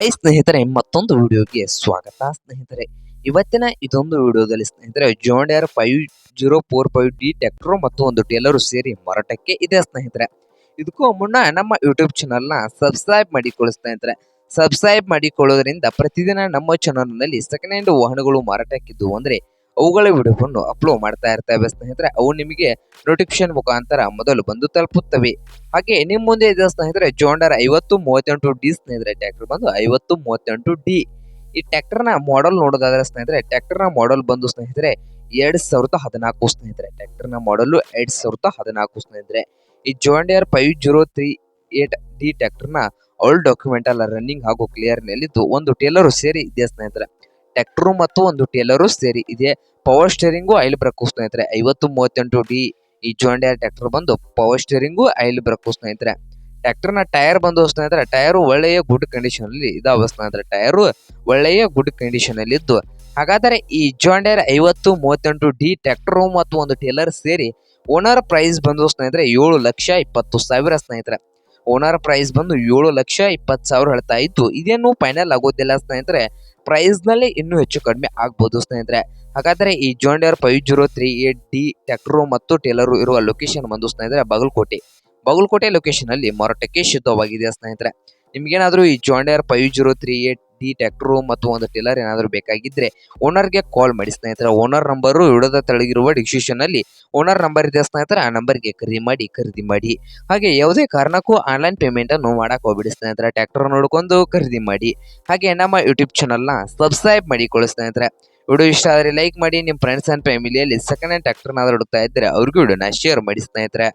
High ಸ್ನೇಹಿತರೆ, ಮತ್ತೊಂದು ವಿಡಿಯೋಗೆ ಸ್ವಾಗತ. ಸ್ನೇಹಿತರೆ, ಇವತ್ತಿನ ಇದೊಂದು ವಿಡಿಯೋದಲ್ಲಿ ಸ್ನೇಹಿತರೆ John Deere five zero four five D tractor ಮತ್ತು ಒಂದು ಟೇಲರು ಸೇರಿ ಮಾರಾಟಕ್ಕೆ ಇದೆ ಸ್ನೇಹಿತರೆ. ಇದಕ್ಕೂ ಮುನ್ನ ನಮ್ಮ ಯೂಟ್ಯೂಬ್ ಚಾನಲ್ನ ಸಬ್ಸ್ಕ್ರೈಬ್ ಮಾಡಿಕೊಳ್ಳಿ ಸ್ನೇಹಿತರೆ. ಸಬ್ಸ್ಕ್ರೈಬ್ ಮಾಡಿಕೊಳ್ಳೋದ್ರಿಂದ ಪ್ರತಿದಿನ ನಮ್ಮ ಚಾನಲ್ನಲ್ಲಿ ಸೆಕೆಂಡ್ ಹ್ಯಾಂಡ್ ವಾಹನಗಳು ಮಾರಾಟಕ್ಕಿದ್ದು ಅಂದರೆ ಅವುಗಳ ವಿಡಿಯೋವನ್ನು ಅಪ್ಲೋಡ್ ಮಾಡ್ತಾ ಇರ್ತೇವೆ ಸ್ನೇಹಿತರೆ. ಅವು ನಿಮಗೆ ನೋಟಿಫಿಕೇಶನ್ ಮುಖಾಂತರ ಮೊದಲು ಬಂದು ತಲುಪುತ್ತವೆ. ಹಾಗೆ ನಿಮ್ಮ ಮುಂದೆ ಇದೆ ಸ್ನೇಹಿತರೆ, ಜೋಂಡರ್ ಐವತ್ತು ಮೂವತ್ತೆಂಟು ಡಿ ಸ್ನೇಹಿತರೆ. ಟ್ರ್ಯಾಕ್ಟರ್ ಬಂದು ಐವತ್ತು ಮೂವತ್ತೆಂಟು ಡಿ. ಈ ಟ್ಯಾಕ್ಟರ್ನ ಮಾಡೆಲ್ ನೋಡೋದಾದ್ರೆ ಸ್ನೇಹಿತರೆ ಟ್ರ್ಯಾಕ್ಟರ್ನ ಮಾಡೆಲ್ ಬಂದು ಸ್ನೇಹಿತರೆ ಎರಡ್ ಸಾವಿರದ ಹದಿನಾಲ್ಕು ಸ್ನೇಹಿತರೆ. ಟ್ಯಾಕ್ಟರ್ನ ಮಾಡಲು ಎರಡ್ ಸಾವಿರದ ಹದಿನಾಲ್ಕು ಸ್ನೇಹಿತರೆ. ಈ John Deere five zero three eight D ಟ್ರ್ಯಾಕ್ಟರ್ನ ಆಲ್ ಡಾಕ್ಯುಮೆಂಟ್ ಎಲ್ಲ ರನ್ನಿಂಗ್ ಹಾಗೂ ಕ್ಲಿಯರ್ ನಲ್ಲಿದ್ದು ಒಂದು ಟೇಲರು ಸೇರಿ ಇದೆ ಸ್ನೇಹಿತರೆ. ಟ್ರ್ಯಾಕ್ಟರ್ ಮತ್ತು ಒಂದು ಟೇಲರು ಸೇರಿ ಇದೆ. ಪವರ್ ಸ್ಟೇರಿಂಗು ಐಲ್ ಬ್ರೇಕು ಸ್ನೇಹಿತರೆ. ಐವತ್ತು ಮೂವತ್ತೆಂಟು ಡಿ ಈ ಜೋಂಡಿಯರ್ ಟ್ರ್ಯಾಕ್ಟರ್ ಬಂದು ಪವರ್ ಸ್ಟೇರಿಂಗು ಐಲ್ ಬ್ರೇಕು ಸ್ನೇಹಿತರೆ. ಟ್ರ್ಯಾಕ್ಟರ್ನ ಟೈರ್ ಬಂದು ಸ್ನೇಹಿತರೆ ಟೈರು ಒಳ್ಳೆಯ ಗುಡ್ ಕಂಡೀಷನ್ ಅಲ್ಲಿ ಇದಾವೆ ಸ್ನೇಹಿತರೆ. ಟೈರು ಒಳ್ಳೆಯ ಗುಡ್ ಕಂಡೀಷನ್ ಅಲ್ಲಿ ಇದ್ದು. ಹಾಗಾದರೆ ಈ ಜಾಂಡಿಯರ್ ಐವತ್ತು ಮೂವತ್ತೆಂಟು ಡಿ ಟ್ರ್ಯಾಕ್ಟರ್ ಮತ್ತು ಒಂದು ಟೇಲರ್ ಸೇರಿ ಓನರ್ ಪ್ರೈಸ್ ಬಂದು ಸ್ನೇಹಿತರೆ ಏಳು ಲಕ್ಷ ಇಪ್ಪತ್ತು ಸಾವಿರ ಸ್ನೇಹಿತರೆ. ಓನರ್ ಪ್ರೈಸ್ ಬಂದು ಏಳು ಲಕ್ಷ ಇಪ್ಪತ್ತು ಸಾವಿರ ಹೇಳ್ತಾ ಇದ್ದು, ಇದೇನು ಫೈನಲ್ ಆಗೋದಿಲ್ಲ ಸ್ನೇಹಿತರೆ. ಪ್ರೈಸ್ನಲ್ಲಿ ಇನ್ನೂ ಹೆಚ್ಚು ಕಡಿಮೆ ಆಗ್ಬೋದು ಸ್ನೇಹಿತರೆ. ಹಾಗಾದರೆ ಈ ಜೋಂಡರ್ five zero three eight D tractor ಮತ್ತು ಟೇಲರು ಇರುವ ಲೊಕೇಶನ್ ಬಂದು ಸ್ನೇಹಿತರೆ, ಬಾಗಲಕೋಟೆ. ಬಾಗಲಕೋಟೆ ಲೊಕೇಶನ್ ಅಲ್ಲಿ ಮಾರಾಟಕ್ಕೆ ಸಿದ್ಧವಾಗಿದೆ ಸ್ನೇಹಿತರೆ? ನಿಮಗೇನಾದರೂ ಈ John Deere five zero three eight D tractor ಮತ್ತು ಒಂದು ಟಿಲ್ಲರ್ ಏನಾದರೂ ಬೇಕಾಗಿದ್ರೆ ಓನರ್ಗೆ ಕಾಲ್ ಮಾಡಿ. ಸ್ನೇಹಿತರೆ ಓನರ್ ನಂಬರು ವಿಡೋದ ತೆಳಗಿರುವ ಡಿಸ್ಕ್ರಿಪ್ಷನ್ ಅಲ್ಲಿ ಓನರ್ ನಂಬರ್ ಇದೆ ಸ್ನೇಹಿತರೆ, ಆ ನಂಬರ್ಗೆ ಕರೆ ಮಾಡಿ, ಖರೀದಿ ಮಾಡಿ. ಹಾಗೆ ಯಾವುದೇ ಕಾರಣಕ್ಕೂ ಆನ್ಲೈನ್ ಪೇಮೆಂಟ್ ಅನ್ನು ಮಾಡಕ್ ಹೋಗ್ಬಿಡಿ ಸ್ನೇಹಿತರೆ ಟ್ರ್ಯಾಕ್ಟರ್ ನೋಡ್ಕೊಂಡು ಖರೀದಿ ಮಾಡಿ. ಹಾಗೆ ನಮ್ಮ ಯೂಟ್ಯೂಬ್ ಚಾನಲ್ನ ಸಬ್ಸ್ಕ್ರೈಬ್ ಮಾಡಿಕೊಳ್ಳಿ ಸ್ನೇಹಿತರೆ. ವಿಡಿಯೋ ಇಷ್ಟ ಆದರೆ ಲೈಕ್ ಮಾಡಿ ನಿಮ್ಮ ಫ್ರೆಂಡ್ಸ್ ಆ್ಯಂಡ್ ಫ್ಯಾಮಿಲಿಯಲ್ಲಿ ಸೆಕೆಂಡ್ ಹ್ಯಾಂಡ್ ಟ್ರ್ಯಾಕ್ಟರ್ನಾದ್ರೂ ಹುಡುಕ್ತಾ ಇದ್ದರೆ ಅವ್ರಿಗೂ ವಿಡಿಯೋನ ಶೇರ್ ಮಾಡಿ ಸ್ನೇಹಿತರೆ.